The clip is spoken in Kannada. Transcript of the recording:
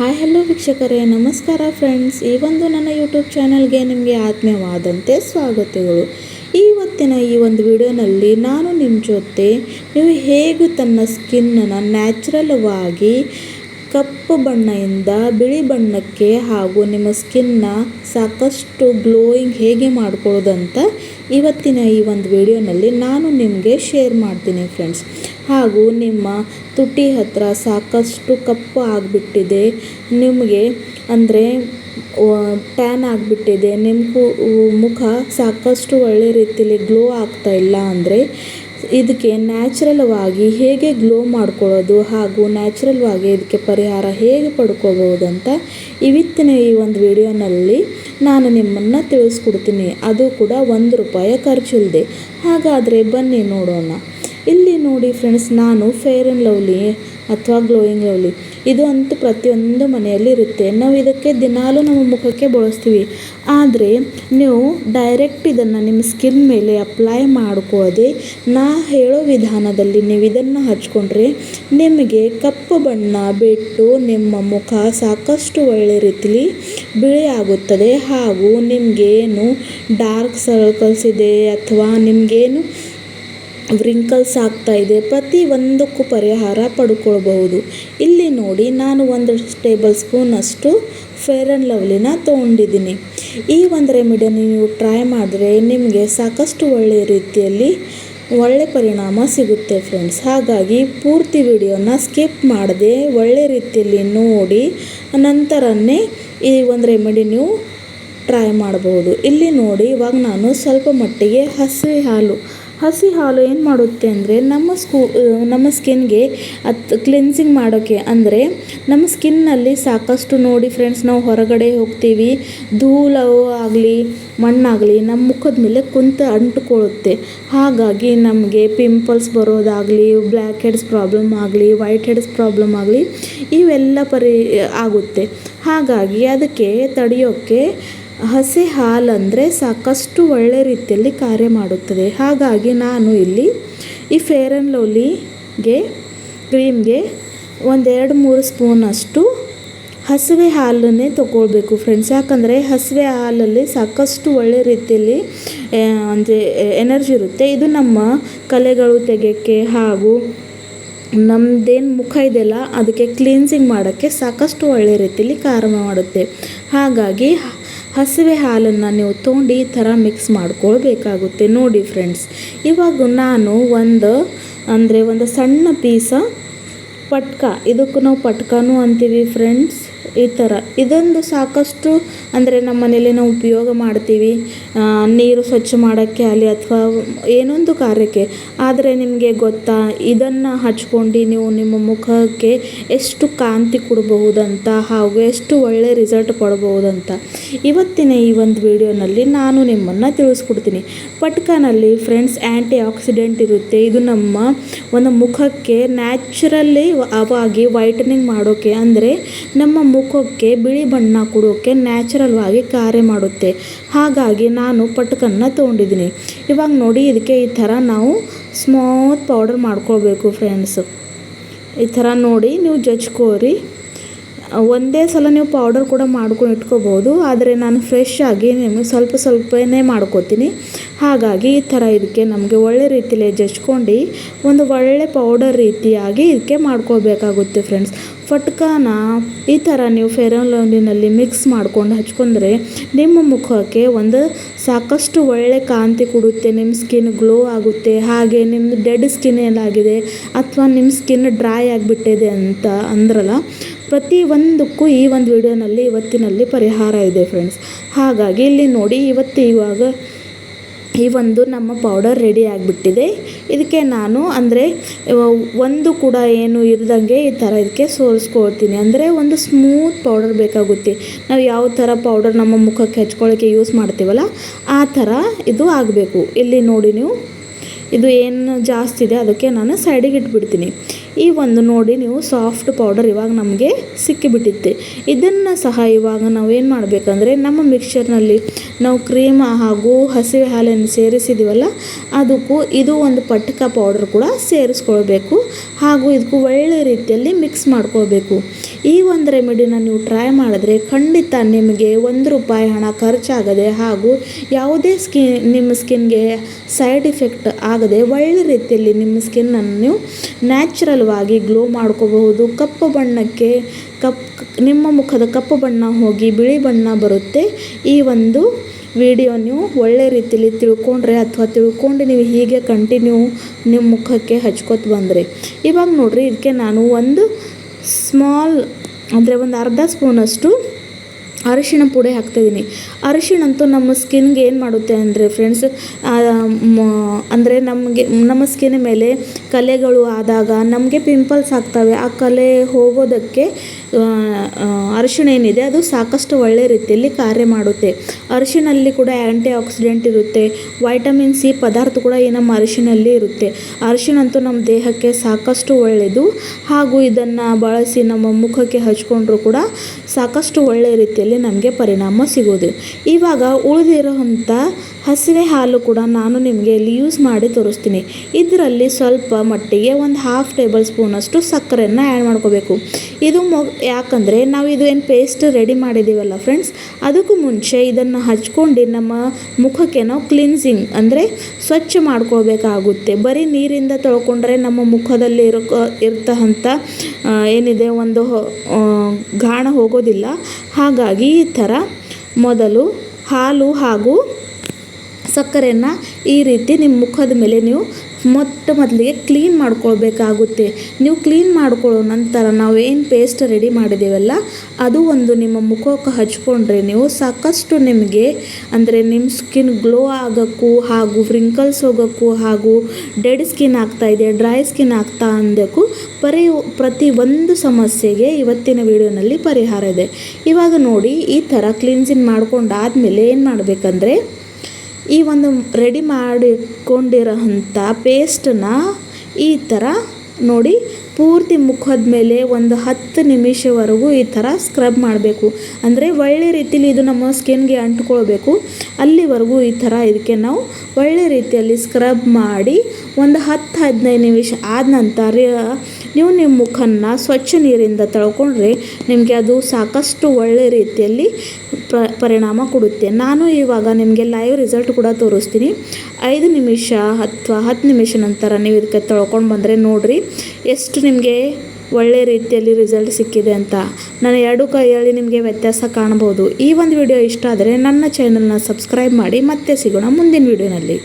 ಹಾಯ್, ಹಲೋ ವೀಕ್ಷಕರೇ, ನಮಸ್ಕಾರ ಫ್ರೆಂಡ್ಸ್ ಈ ಒಂದು ನನ್ನ ಯೂಟ್ಯೂಬ್ ಚಾನಲ್ಗೆ ನಿಮಗೆ ಆತ್ಮೀಯವಾದಂತೆ ಸ್ವಾಗತಗಳು. ಇವತ್ತಿನ ಈ ಒಂದು ವಿಡಿಯೋನಲ್ಲಿ ನಾನು ನಿಮ್ಮ ಜೊತೆ ನೀವು ಹೇಗೆ ತನ್ನ ಸ್ಕಿನ್ನನ್ನು ನ್ಯಾಚುರಲ್ವಾಗಿ ಕಪ್ಪು ಬಣ್ಣದಿಂದ ಬಿಳಿ ಬಣ್ಣಕ್ಕೆ ಹಾಗೂ ನಿಮ್ಮ ಸ್ಕಿನ್ನ ಸಾಕಷ್ಟು ಗ್ಲೋಯಿಂಗ್ ಹೇಗೆ ಮಾಡ್ಕೊಳ್ಳೋದಂತ ಇವತ್ತಿನ ಈ ಒಂದು ವಿಡಿಯೋನಲ್ಲಿ ನಾನು ನಿಮಗೆ ಶೇರ್ ಮಾಡ್ತೀನಿ ಫ್ರೆಂಡ್ಸ್. ಹಾಗೂ ನಿಮ್ಮ ತುಟಿ ಹತ್ರ ಸಾಕಷ್ಟು ಕಪ್ಪು ಆಗಿಬಿಟ್ಟಿದೆ, ನಿಮಗೆ ಅಂದರೆ ಟ್ಯಾನ್ ಆಗಿಬಿಟ್ಟಿದೆ, ನಿಮ್ಮ ಮುಖ ಸಾಕಷ್ಟು ಒಳ್ಳೆ ರೀತಿಯಲ್ಲಿ ಗ್ಲೋ ಆಗ್ತಾ ಇಲ್ಲ ಅಂದರೆ ಇದಕ್ಕೆ ನ್ಯಾಚುರಲ್ವಾಗಿ ಹೇಗೆ ಗ್ಲೋ ಮಾಡ್ಕೊಳ್ಳೋದು ಹಾಗೂ ನ್ಯಾಚುರಲ್ವಾಗಿ ಇದಕ್ಕೆ ಪರಿಹಾರ ಹೇಗೆ ಪಡ್ಕೋಬೋದು ಅಂತ ಇವತ್ತಿನ ಈ ಒಂದು ವಿಡಿಯೋನಲ್ಲಿ ನಾನು ನಿಮ್ಮನ್ನು ತಿಳಿಸ್ಕೊಡ್ತೀನಿ. ಅದು ಕೂಡ ಒಂದು ರೂಪಾಯಿ ಖರ್ಚಿಲ್ಲದೆ ಹಾಗಾದರೆ ಬನ್ನಿ ನೋಡೋಣ. ಇಲ್ಲಿ ನೋಡಿ ಫ್ರೆಂಡ್ಸ್ ನಾನು ಫೇರ್ ಆ್ಯಂಡ್ ಲವ್ಲಿ ಅಥವಾ ಗ್ಲೋಯಿಂಗ್ ಲವ್ಲಿ ಇದು ಅಂತೂ ಪ್ರತಿಯೊಂದು ಮನೆಯಲ್ಲಿ ಇರುತ್ತೆ. ನಾವು ಇದಕ್ಕೆ ದಿನಾಲೂ ನಮ್ಮ ಮುಖಕ್ಕೆ ಬಳಸ್ತೀವಿ. ಆದರೆ ನೀವು ಡೈರೆಕ್ಟ್ ಇದನ್ನು ನಿಮ್ಮ ಸ್ಕಿನ್ ಮೇಲೆ ಅಪ್ಲೈ ಮಾಡ್ಕೋದೆ, ನಾ ಹೇಳೋ ವಿಧಾನದಲ್ಲಿ ನೀವು ಇದನ್ನು ಹಚ್ಕೊಂಡ್ರೆ ನಿಮಗೆ ಕಪ್ಪು ಬಣ್ಣ, ಬಿಟ್ಟು ನಿಮ್ಮ ಮುಖ ಸಾಕಷ್ಟು ಒಳ್ಳೆ ರೀತಿಲಿ ಬಿಳಿ ಆಗುತ್ತದೆ. ಹಾಗೂ ನಿಮಗೇನು ಡಾರ್ಕ್ ಸರ್ಕಲ್ಸ್ ಇದೆ ಅಥವಾ ನಿಮಗೇನು ವ್ರಿಂಕಲ್ಸ್ ಆಗ್ತಾ ಇದೆ. ಪ್ರತಿ ಒಂದಕ್ಕೂ ಪರಿಹಾರ ಪಡ್ಕೊಳ್ಬಹುದು. ಇಲ್ಲಿ ನೋಡಿ, ನಾನು ಒಂದು ಟೇಬಲ್ ಸ್ಪೂನಷ್ಟು ಫೇರ್ ಆ್ಯಂಡ್ ಲವ್ಲಿನ ತೊಗೊಂಡಿದ್ದೀನಿ. ಈ ಒಂದು ರೆಮಿಡಿಯನ್ನು ನೀವು ಟ್ರೈ ಮಾಡಿದ್ರೆ ನಿಮಗೆ ಸಾಕಷ್ಟು ಒಳ್ಳೆಯ ರೀತಿಯಲ್ಲಿ ಒಳ್ಳೆ ಪರಿಣಾಮ ಸಿಗುತ್ತೆ ಫ್ರೆಂಡ್ಸ್ ಹಾಗಾಗಿ ಪೂರ್ತಿ ವಿಡಿಯೋನ ಸ್ಕಿಪ್ ಮಾಡದೆ ಒಳ್ಳೆ ರೀತಿಯಲ್ಲಿ ನೋಡಿ, ನಂತರನೇ ಈ ಒಂದು ರೆಮಿಡಿ ನೀವು ಟ್ರೈ ಮಾಡಬಹುದು. ಇಲ್ಲಿ ನೋಡಿ, ಇವಾಗ ನಾನು ಸ್ವಲ್ಪ ಮಟ್ಟಿಗೆ ಹಸಿ ಹಾಲು ಹಸಿ ಹಾಲು ಏನು ಮಾಡುತ್ತೆ ಅಂದರೆ ನಮ್ಮ ಸ್ಕೂ ನಮ್ಮ ಸ್ಕಿನ್ಗೆ ಅದು ಕ್ಲಿನ್ಸಿಂಗ್ ಮಾಡೋಕ್ಕೆ ಅಂದರೆ ನಮ್ಮ ಸ್ಕಿನ್ನಲ್ಲಿ ಸಾಕಷ್ಟು ನೋಡಿ ಫ್ರೆಂಡ್ಸ್ ನಾವು ಹೊರಗಡೆ ಹೋಗ್ತೀವಿ ಧೂಳು ಆಗಲಿ, ಮಣ್ಣಾಗಲಿ ನಮ್ಮ ಮುಖದ ಮೇಲೆ ಕುಂತ ಅಂಟುಕೊಳ್ಳುತ್ತೆ. ಹಾಗಾಗಿ ನಮಗೆ ಪಿಂಪಲ್ಸ್ ಬರೋದಾಗಲಿ ಬ್ಲ್ಯಾಕ್ ಹೆಡ್ಸ್ ಪ್ರಾಬ್ಲಮ್ ಆಗಲಿ ವೈಟ್ ಹೆಡ್ಸ್ ಪ್ರಾಬ್ಲಮ್ ಆಗಲಿ, ಇವೆಲ್ಲ ಪರಿ ಆಗುತ್ತೆ. ಹಾಗಾಗಿ ಅದಕ್ಕೆ ತಡೆಯೋಕ್ಕೆ ಹಸಿ ಹಾಲಂದರೆ ಸಾಕಷ್ಟು ಒಳ್ಳೆ ರೀತಿಯಲ್ಲಿ ಕಾರ್ಯ ಮಾಡುತ್ತದೆ. ಹಾಗಾಗಿ ನಾನು ಇಲ್ಲಿ ಈ ಫೇರ್ ಆ್ಯಂಡ್ ಲವ್ಲಿಗೆ ಕ್ರೀಮ್ಗೆ ಒಂದೆರಡು ಮೂರು ಸ್ಪೂನಷ್ಟು ಹಸಿವೆ ಹಾಲನ್ನೇ ತಗೊಳ್ಬೇಕು ಫ್ರೆಂಡ್ಸ್ ಯಾಕಂದರೆ ಹಸಿವೆ ಹಾಲಲ್ಲಿ ಸಾಕಷ್ಟು ಒಳ್ಳೆ ರೀತಿಯಲ್ಲಿ ಅಂದರೆ ಎನರ್ಜಿ ಇರುತ್ತೆ. ಇದು ನಮ್ಮ ಕಲೆಗಳು ತೆಗೆಯೋಕ್ಕೆ ಹಾಗೂ ನಮ್ಮದೇನು ಮುಖ ಇದೆಯಲ್ಲ, ಅದಕ್ಕೆ ಕ್ಲೀನ್ಸಿಂಗ್ ಮಾಡೋಕ್ಕೆ ಸಾಕಷ್ಟು ಒಳ್ಳೆ ರೀತಿಯಲ್ಲಿ ಕಾರ್ಯ ಮಾಡುತ್ತೆ. ಹಾಗಾಗಿ ಹಸಿವೆ ಹಾಲನ್ನು ನೀವು ತೊಗೊಂಡು ಈ ಥರ ಮಿಕ್ಸ್ ಮಾಡ್ಕೊಳ್ಬೇಕಾಗುತ್ತೆ. ನೋಡಿ ಫ್ರೆಂಡ್ಸ್ ಇವಾಗ ನಾನು ಒಂದು, ಅಂದರೆ ಒಂದು ಸಣ್ಣ ಪೀಸ ಪಟ್ಕ, ಇದಕ್ಕೂ ನಾವು ಪಟ್ಕನೂ ಅಂತೀವಿ ಫ್ರೆಂಡ್ಸ್ ಈ ಥರ. ಇದೊಂದು ಸಾಕಷ್ಟು ಅಂದರೆ ನಮ್ಮ ಮನೇಲಿ ನಾವು ಉಪಯೋಗ ಮಾಡ್ತೀವಿ. ನೀರು ಸ್ವಚ್ಛ ಮಾಡೋಕ್ಕೆ ಆಗಲಿ ಅಥವಾ ಏನೊಂದು ಕಾರ್ಯಕ್ಕೆ. ಆದರೆ ನಿಮಗೆ ಗೊತ್ತಾ, ಇದನ್ನು ಹಚ್ಕೊಂಡು ನೀವು ನಿಮ್ಮ ಮುಖಕ್ಕೆ ಎಷ್ಟು ಕಾಂತಿ ಕೊಡಬಹುದಂತ ಹಾಗೂ ಎಷ್ಟು ಒಳ್ಳೆ ರಿಸಲ್ಟ್ ಕೊಡಬಹುದಂತ ಇವತ್ತಿನ ಈ ಒಂದು ವಿಡಿಯೋನಲ್ಲಿ ನಾನು ನಿಮ್ಮನ್ನು ತಿಳಿಸ್ಕೊಡ್ತೀನಿ. ಪಟ್ಕನಲ್ಲಿ ಫ್ರೆಂಡ್ಸ್ ಆ್ಯಂಟಿ ಆಕ್ಸಿಡೆಂಟ್ ಇರುತ್ತೆ. ಇದು ನಮ್ಮ ಒಂದು ಮುಖಕ್ಕೆ ನ್ಯಾಚುರಲಿ ಅವಾಗಿ ವೈಟನಿಂಗ್ ಮಾಡೋಕ್ಕೆ ಅಂದರೆ ನಮ್ಮ ಮುಖಕ್ಕೆ ಬಿಳಿ ಬಣ್ಣ ಕೊಡೋಕ್ಕೆ ನ್ಯಾಚುರಲ್ವಾಗಿ ಕಾರ್ಯ ಮಾಡುತ್ತೆ. ಹಾಗಾಗಿ ನಾನು ಪಟ್ಕನ್ನ ತೊಗೊಂಡಿದ್ದೀನಿ. ಇವಾಗ ನೋಡಿ ಇದಕ್ಕೆ ಈ ಥರ ನಾವು ಸ್ಮೂತ್ ಪೌಡರ್ ಮಾಡ್ಕೋಬೇಕು ಫ್ರೆಂಡ್ಸ್ ಈ ಥರ ನೋಡಿ ನೀವು ಜಜ್ಕೋರಿ. ಒಂದೇ ಸಲ ನೀವು ಪೌಡರ್ ಕೂಡ ಮಾಡ್ಕೊಂಡು ಇಟ್ಕೋಬೋದು. ಆದರೆ ನಾನು ಫ್ರೆಶ್ ಆಗಿ ನಿಮಗೆ ಸ್ವಲ್ಪ ಸ್ವಲ್ಪನೇ ಮಾಡ್ಕೋತೀನಿ. ಹಾಗಾಗಿ ಈ ಥರ ಇದಕ್ಕೆ ನಮಗೆ ಒಳ್ಳೆ ರೀತಿಯಲ್ಲಿ ಜಜ್ಕೊಂಡು ಒಂದು ಒಳ್ಳೆ ಪೌಡರ್ ರೀತಿಯಾಗಿ ಇದಕ್ಕೆ ಮಾಡ್ಕೋಬೇಕಾಗುತ್ತೆ ಫ್ರೆಂಡ್ಸ್ ಫಟ್ಕಾನ ಈ ಥರ ನೀವು ಫೇರ್ ಆ್ಯಂಡ್ ಲವ್ಲಿನಲ್ಲಿ ಮಿಕ್ಸ್ ಮಾಡ್ಕೊಂಡು ಹಚ್ಕೊಂಡ್ರೆ ನಿಮ್ಮ ಮುಖಕ್ಕೆ ಒಂದು ಸಾಕಷ್ಟು ಒಳ್ಳೆ ಕಾಂತಿ ಕೊಡುತ್ತೆ. ನಿಮ್ಮ ಸ್ಕಿನ್ ಗ್ಲೋ ಆಗುತ್ತೆ. ಹಾಗೆ ನಿಮ್ಮದು ಡೆಡ್ ಸ್ಕಿನ್ ಏನಾಗಿದೆ? ಅಥವಾ ನಿಮ್ಮ ಸ್ಕಿನ್ ಡ್ರೈ ಆಗಿಬಿಟ್ಟಿದೆ ಅಂತ ಅಂದ್ರಲ್ಲ ಪ್ರತಿ ಒಂದಕ್ಕೂ ಈ ಒಂದು ವಿಡಿಯೋನಲ್ಲಿ ಇವತ್ತಿನಲ್ಲಿ ಪರಿಹಾರ ಇದೆ ಫ್ರೆಂಡ್ಸ್ ಹಾಗಾಗಿ ಇಲ್ಲಿ ನೋಡಿ, ಇವತ್ತು ಇವಾಗ ಈ ಒಂದು ನಮ್ಮ ಪೌಡರ್ ರೆಡಿ ಆಗಿಬಿಟ್ಟಿದೆ. ಇದಕ್ಕೆ ನಾನು ಅಂದರೆ ಒಂದು ಕೂಡ ಏನು ಇರದಂಗೆ ಈ ಥರ ಇದಕ್ಕೆ ಸೋರಿಸ್ಕೊಳ್ತೀನಿ ಅಂದರೆ ಒಂದು ಸ್ಮೂತ್ ಪೌಡರ್ ಬೇಕಾಗುತ್ತೆ. ನಾವು ಯಾವ ಥರ ಪೌಡರ್ ನಮ್ಮ ಮುಖಕ್ಕೆ ಹಚ್ಕೊಳ್ಳೋಕ್ಕೆ ಯೂಸ್ ಮಾಡ್ತೀವಲ್ಲ, ಆ ಥರ ಇದು ಆಗಬೇಕು. ಇಲ್ಲಿ ನೋಡಿ ನೀವು. ಇದು ಏನು ಜಾಸ್ತಿ ಇದೆ, ಅದಕ್ಕೆ ನಾನು ಸೈಡಿಗೆ ಇಟ್ಬಿಡ್ತೀನಿ. ಈ ಒಂದು ನೋಡಿ ನೀವು ಸಾಫ್ಟ್ ಪೌಡರ್ ಇವಾಗ ನಮಗೆ ಸಿಕ್ಕಿಬಿಟ್ಟಿತ್ತು. ಇದನ್ನು ಸಹ ಇವಾಗ ನಾವು ಏನು ಮಾಡಬೇಕಂದ್ರೆ, ನಮ್ಮ ಮಿಕ್ಸ್ಚರ್ನಲ್ಲಿ ನಾವು ಕ್ರೀಮ್ ಹಾಗೂ ಹಸಿವೆ ಹಾಲನ್ನು ಸೇರಿಸಿದೀವಲ್ಲ, ಅದಕ್ಕೂ ಇದು ಒಂದು ಪಟ್ಕ ಪೌಡರ್ ಕೂಡ ಸೇರಿಸ್ಕೊಳ್ಬೇಕು ಹಾಗೂ ಇದಕ್ಕೂ ಒಳ್ಳೆ ರೀತಿಯಲ್ಲಿ ಮಿಕ್ಸ್ ಮಾಡ್ಕೊಳ್ಬೇಕು. ಈ ಒಂದು ರೆಮಿಡಿನ ನೀವು ಟ್ರೈ ಮಾಡಿದ್ರೆ ಖಂಡಿತ ನಿಮಗೆ ಒಂದು ರೂಪಾಯಿ ಹಣ ಖರ್ಚಾಗದೆ ಹಾಗೂ ಯಾವುದೇ ಸ್ಕಿನ್ ನಿಮ್ಮ ಸ್ಕಿನ್ಗೆ ಸೈಡ್ ಇಫೆಕ್ಟ್ ಆಗದೆ ಒಳ್ಳೆ ರೀತಿಯಲ್ಲಿ ನಿಮ್ಮ ಸ್ಕಿನ್ನನ್ನು ನೀವು ನ್ಯಾಚುರಲ್ವಾಗಿ ಗ್ಲೋ ಮಾಡ್ಕೋಬಹುದು. ಕಪ್ಪು ಬಣ್ಣಕ್ಕೆ ಕಪ್, ನಿಮ್ಮ ಮುಖದ ಕಪ್ಪು ಬಣ್ಣ ಹೋಗಿ ಬಿಳಿ ಬಣ್ಣ ಬರುತ್ತೆ. ಈ ಒಂದು ವಿಡಿಯೋ ನೀವು ಒಳ್ಳೆ ರೀತಿಯಲ್ಲಿ ತಿಳ್ಕೊಂಡ್ರೆ ಅಥವಾ ತಿಳ್ಕೊಂಡು ನೀವು ಹೀಗೆ ಕಂಟಿನ್ಯೂ ನಿಮ್ಮ ಮುಖಕ್ಕೆ ಹಚ್ಕೊತ ಬಂದರೆ. ಇವಾಗ ನೋಡ್ರಿ ಇದಕ್ಕೆ ನಾನು ಒಂದು ಸ್ಮಾಲ್ ಅಂದರೆ ಒಂದು ಅರ್ಧ ಸ್ಪೂನಷ್ಟು ಅರಿಶಿಣ ಪುಡಿ ಹಾಕ್ತಾಯಿದ್ದೀನಿ. ಅರಿಶಿಣ ಅಂತೂ ನಮ್ಮ ಸ್ಕಿನ್ಗೆ ಏನು ಮಾಡುತ್ತೆ ಅಂದರೆ ಫ್ರೆಂಡ್ಸ್ ಅಂದರೆ ನಮಗೆ, ನಮ್ಮ ಸ್ಕಿನ್ ಮೇಲೆ ಕಲೆಗಳು ಆದಾಗ ನಮಗೆ ಪಿಂಪಲ್ಸ್ ಆಗ್ತವೆ. ಆ ಕಲೆ ಹೋಗೋದಕ್ಕೆ ಅರಿಶಿಣ ಏನಿದೆ ಅದು ಸಾಕಷ್ಟು ಒಳ್ಳೆಯ ರೀತಿಯಲ್ಲಿ ಕಾರ್ಯ ಮಾಡುತ್ತೆ. ಅರಿಶಿಣಲ್ಲಿ ಕೂಡ ಆ್ಯಂಟಿ ಆಕ್ಸಿಡೆಂಟ್ ಇರುತ್ತೆ. ವೈಟಮಿನ್ ಸಿ ಪದಾರ್ಥ ಕೂಡ ಈ ನಮ್ಮ ಅರಿಶಿಣಲ್ಲಿ ಇರುತ್ತೆ. ಅರಿಶಿಣ ಅಂತೂ ನಮ್ಮ ದೇಹಕ್ಕೆ ಸಾಕಷ್ಟು ಒಳ್ಳೆಯದು. ಹಾಗೂ ಇದನ್ನು ಬಳಸಿ ನಮ್ಮ ಮುಖಕ್ಕೆ ಹಚ್ಕೊಂಡ್ರೂ ಕೂಡ ಸಾಕಷ್ಟು ಒಳ್ಳೆಯ ರೀತಿಯಲ್ಲಿ ನಮಗೆ ಪರಿಣಾಮ ಸಿಗೋದು. ಇವಾಗ ಉಳಿದಿರೋಂಥ ಹಸಿವೆ ಹಾಲು ಕೂಡ ನಾನು ನಿಮಗೆ ಇಲ್ಲಿ ಯೂಸ್ ಮಾಡಿ ತೋರಿಸ್ತೀನಿ. ಇದರಲ್ಲಿ ಸ್ವಲ್ಪ ಮಟ್ಟಿಗೆ ಒಂದು ಹಾಫ್ ಟೇಬಲ್ ಸ್ಪೂನಷ್ಟು ಸಕ್ಕರೆಯನ್ನು ಆ್ಯಡ್ ಮಾಡ್ಕೋಬೇಕು. ಇದು ಮೊ, ಯಾಕಂದರೆ ನಾವು ಇದು ಏನು ಪೇಸ್ಟ್ ರೆಡಿ ಮಾಡಿದ್ದೀವಲ್ಲ ಫ್ರೆಂಡ್ಸ್ ಅದಕ್ಕೂ ಮುಂಚೆ ಇದನ್ನು ಹಚ್ಕೊಂಡು ನಮ್ಮ ಮುಖಕ್ಕೆ ನಾವು ಕ್ಲಿನ್ಸಿಂಗ್ ಅಂದರೆ ಸ್ವಚ್ಛ ಮಾಡ್ಕೋಬೇಕಾಗುತ್ತೆ ಬರೀ ನೀರಿಂದ ತೊಳ್ಕೊಂಡ್ರೆ ನಮ್ಮ ಮುಖದಲ್ಲಿ ಇರೋ ಇರ್ತಕ್ಕಂಥ ಏನಿದೆ ಒಂದು ಗಾಣ ಹೋಗೋದಿಲ್ಲ. ಹಾಗಾಗಿ ಈ ಥರ ಮೊದಲು ಹಾಲು ಹಾಗೂ ಸಕ್ಕರೆಯನ್ನು ಈ ರೀತಿ ನಿಮ್ಮ ಮುಖದ ಮೇಲೆ ನೀವು ಮೊಟ್ಟ ಮೊದಲಿಗೆ ಕ್ಲೀನ್ ಮಾಡ್ಕೊಳ್ಬೇಕಾಗುತ್ತೆ. ನೀವು ಕ್ಲೀನ್ ಮಾಡ್ಕೊಳ್ಳೋ ನಂತರ ನಾವು ಏನು ಪೇಸ್ಟ್ ರೆಡಿ ಮಾಡಿದ್ದೀವಲ್ಲ ಅದು ಒಂದು ನಿಮ್ಮ ಮುಖಕ್ಕೆ ಹಚ್ಕೊಂಡ್ರೆ ನೀವು ಸಾಕಷ್ಟು ನಿಮಗೆ ಅಂದರೆ ನಿಮ್ಮ ಸ್ಕಿನ್ ಗ್ಲೋ ಆಗೋಕ್ಕೂ ಹಾಗೂ ಫ್ರಿಂಕಲ್ಸ್ ಹೋಗೋಕ್ಕೂ ಹಾಗೂ ಡೆಡ್ ಸ್ಕಿನ್ ಆಗ್ತಾ ಇದೆ ಡ್ರೈ ಸ್ಕಿನ್ ಆಗ್ತಾ ಅಂದಕ್ಕೂ ಪರಿ ಪ್ರತಿ ಒಂದು ಸಮಸ್ಯೆಗೆ ಇವತ್ತಿನ ವಿಡಿಯೋನಲ್ಲಿ ಪರಿಹಾರ ಇದೆ. ಇವಾಗ ನೋಡಿ ಈ ಥರ ಕ್ಲೀನ್ಸಿಂಗ್ ಮಾಡ್ಕೊಂಡಾದಮೇಲೆ ಏನು ಮಾಡಬೇಕಂದ್ರೆ ಈ ಒಂದು ರೆಡಿ ಮಾಡಿಕೊಂಡಿರೋಂಥ ಪೇಸ್ಟನ್ನ ಈ ಥರ ನೋಡಿ, ಪೂರ್ತಿ ಮುಖದ ಮೇಲೆ ಒಂದು ಹತ್ತು ನಿಮಿಷವರೆಗೂ ಈ ಥರ ಸ್ಕ್ರಬ್ ಮಾಡಬೇಕು. ಅಂದರೆ ಒಳ್ಳೆ ರೀತಿಯಲ್ಲಿ ಇದು ನಮ್ಮ ಸ್ಕಿನ್ಗೆ ಅಂಟ್ಕೊಳ್ಬೇಕು. ಅಲ್ಲಿವರೆಗೂ ಈ ಥರ ಇದಕ್ಕೆ ನಾವು ಒಳ್ಳೆ ರೀತಿಯಲ್ಲಿ ಸ್ಕ್ರಬ್ ಮಾಡಿ ಒಂದು ಹತ್ತು ಹದಿನೈದು ನಿಮಿಷ ಆದ ನಂತರ ನೀವು ನಿಮ್ಮ ಮುಖನ ಸ್ವಚ್ಛ ನೀರಿಂದ ತೊಳ್ಕೊಂಡ್ರೆ ನಿಮಗೆ ಅದು ಸಾಕಷ್ಟು ಒಳ್ಳೆ ರೀತಿಯಲ್ಲಿ ಪ್ರ, ಪರಿಣಾಮ ಕೊಡುತ್ತೆ. ನಾನು ಇವಾಗ ನಿಮಗೆ ಲೈವ್ ರಿಸಲ್ಟ್ ಕೂಡ ತೋರಿಸ್ತೀನಿ. ಐದು ನಿಮಿಷ ಅಥವಾ ಹತ್ತು ನಿಮಿಷ ನಂತರ ನೀವು ಇದಕ್ಕೆ ತೊಳ್ಕೊಂಡು ಬಂದರೆ ನೋಡಿರಿ ಎಷ್ಟು ನಿಮಗೆ ಒಳ್ಳೆ ರೀತಿಯಲ್ಲಿ ರಿಸಲ್ಟ್ ಸಿಕ್ಕಿದೆ ಅಂತ. ನಾನು ಎರಡು ಕೈಯಲ್ಲಿ ನಿಮಗೆ ವ್ಯತ್ಯಾಸ ಕಾಣ್ಬೋದು ಈ ಒಂದು ವಿಡಿಯೋ ಇಷ್ಟ ಆದರೆ ನನ್ನ ಚಾನಲ್ನ ಸಬ್ಸ್ಕ್ರೈಬ್ ಮಾಡಿ ಮತ್ತೆ ಸಿಗೋಣ ಮುಂದಿನ ವಿಡಿಯೋನಲ್ಲಿ